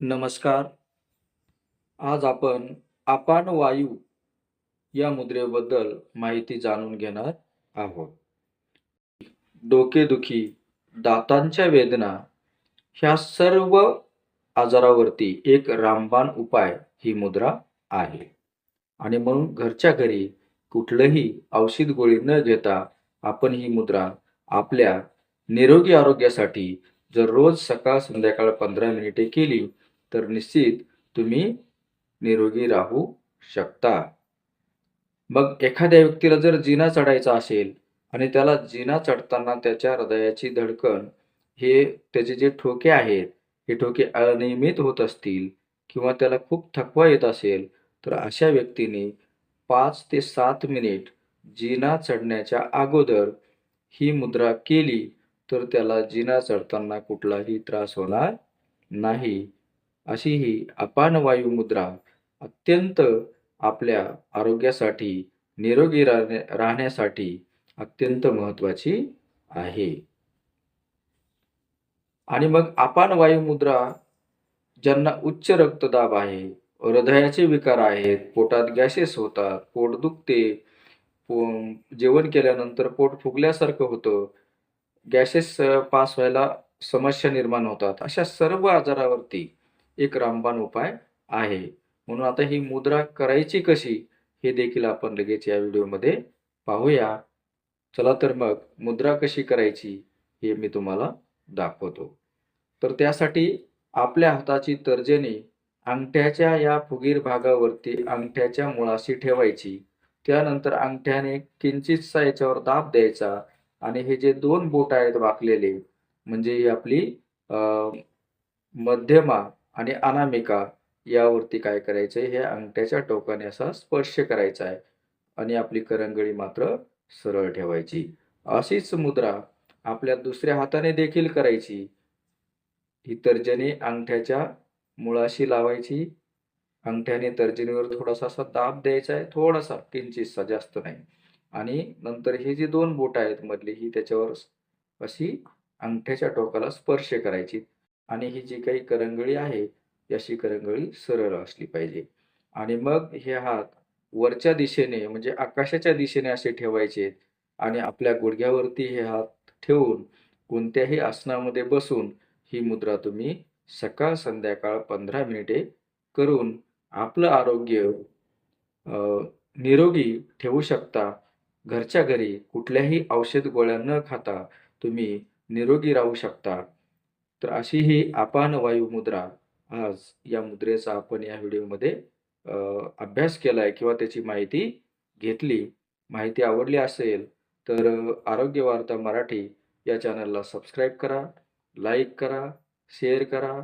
नमस्कार. आज आपण आपण वायू या मुद्रेबद्दल माहिती जाणून घेणार आहोत. डोकेदुखी, दातांच्या वेदना ह्या सर्व आजारावरती एक रामबाण उपाय ही मुद्रा आहे. आणि म्हणून घरच्या घरी कुठलंही औषध गोळी न घेता आपण ही मुद्रा आपल्या निरोगी आरोग्यासाठी जर रोज सकाळ संध्याकाळ 15 मिनिटे केली तर निश्चित तुम्ही निरोगी राहू शकता. मग एखाद्या व्यक्तीला जर जिना चढायचा असेल आणि त्याला जिना चढताना त्याच्या हृदयाची धडकन हे त्याचे जे ठोके आहेत, हे ठोके अनियमित होत असतील किंवा त्याला खूप थकवा येत असेल, तर अशा व्यक्तीने पाच ते सात मिनिट जिना चढण्याच्या अगोदर ही मुद्रा केली तर त्याला जिना चढताना कुठलाही त्रास होणार नाही. अशी ही अपान वायू मुद्रा अत्यंत आपल्या आरोग्यासाठी, निरोगी राहण्या राहण्यासाठी अत्यंत महत्वाची आहे. आणि मग अपान वायू मुद्रा ज्यांना उच्च रक्तदाब आहे, हृदयाचे विकार आहेत, पोटात गॅसेस होतात, पोट दुखते, पो जेवण केल्यानंतर पोट फुगल्यासारखं होतं, गॅसेस पास व्हायला समस्या निर्माण होतात. अशा सर्व आजारावरती एक रामबाण उपाय आहे. म्हणून आता ही मुद्रा करायची कशी हे देखील आपण लगेच या व्हिडिओमध्ये पाहूया. चला तर मग मुद्रा कशी करायची हे मी तुम्हाला दाखवतो. तर त्यासाठी आपल्या हाताची तर्जनी अंगठ्याच्या या फुगीर भागावरती अंगठ्याच्या मुळाशी ठेवायची. त्यानंतर अंगठ्याने किंचितसा याच्यावर दाब द्यायचा आणि हे जे दोन बोट आहेत वाकलेले म्हणजे ही आपली अ, मध्यमा आणि अनामिका यावरती काय करायचंय, हे अंगठ्याच्या टोकाने असा स्पर्श करायचा आहे आणि आपली करंगळी मात्र सरळ ठेवायची. अशीच मुद्रा आपल्या दुसऱ्या हाताने देखील करायची. ही तर्जनी अंगठ्याच्या मुळाशी लावायची. अंगठ्याने तर्जनीवर थोडासा असा दाब द्यायचा आहे, थोडासा किंचितसा जास्त नाही. आणि नंतर ही जी दोन बोटं आहेत मधली ही त्याच्यावर अशी अंगठ्याच्या टोकाला स्पर्श करायची आणि ही जी काही करंगळी आहे, याची अशी करंगळी सरळ असली पाहिजे. आणि मग हे हात वरच्या दिशेने म्हणजे आकाशाच्या दिशेने असे ठेवायचे आणि आपल्या गुडघ्यावरती हे हात ठेवून कोणत्याही आसनामध्ये बसून ही मुद्रा तुम्ही सकाळ संध्याकाळ 15 मिनिटे करून आपलं आरोग्य निरोगी ठेवू शकता. घरच्या घरी कुठल्याही औषध गोळ्या न खाता तुम्ही निरोगी राहू शकता. तर अशी ही अपान वायू मुद्रा आज या मुद्रेचा आपण या व्हिडिओमध्ये अभ्यास अभ्यास केलाय किंवा त्याची माहिती घेतली. माहिती आवडली असेल तर आरोग्य वार्ता मराठी या चॅनलला सबस्क्राईब करा, लाईक करा, शेअर करा